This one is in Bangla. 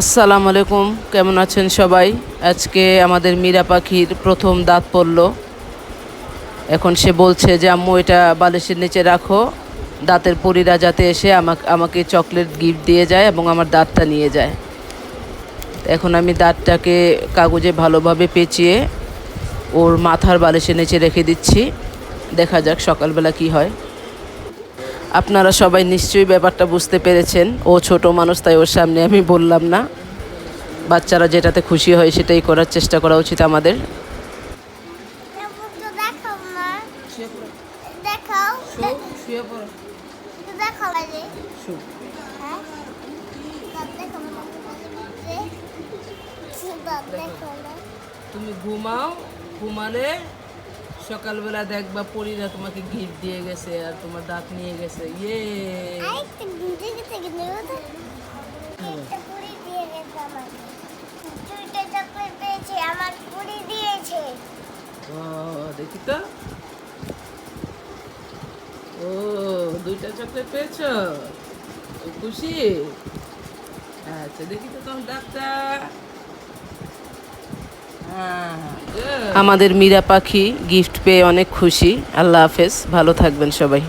আসসালামু আলাইকুম, কেমন আছেন সবাই? আজকে আমাদের মীরা পাখির প্রথম দাঁত পড়ল। এখন সে বলছে যে, আম্মু, এটা বালিশের নিচে রাখো। দাঁতের পরীরা যাতে এসে আমাকে আমাকে চকলেট গিফট দিয়ে যায় এবং আমার দাঁতটা নিয়ে যায়। এখন আমি দাঁতটাকে কাগজে ভালোভাবে পেঁচিয়ে ওর মাথার বালিশের নিচে রেখে দিচ্ছি। দেখা যাক সকালবেলা কি হয়। আপনারা সবাই নিশ্চয়ই ব্যাপারটা বুঝতে পেরেছেন। ও ছোট মানুষ, তাই ওর সামনে আমি বললাম না। বাচ্চারা যেটাতে খুশি হয় সেটাই করার চেষ্টা করা উচিত আমাদের। তুমি ঘুমাও, ঘুমালে সকালবেলা দেখবা পরীরা তোমাকে গিফট দিয়ে গেছে আর তোমার দাঁত নিয়ে গেছে। ইয়ে। দেখি তো। ও দুইটা চকলেট পেয়েছ? খুশি? আচ্ছা দেখি তো তোমার দাঁতটা। আমাদের মীরা পাখি গিফট পেয়ে অনেক খুশি। আল্লাহ হাফেজ ভালো থাকবেন সবাই।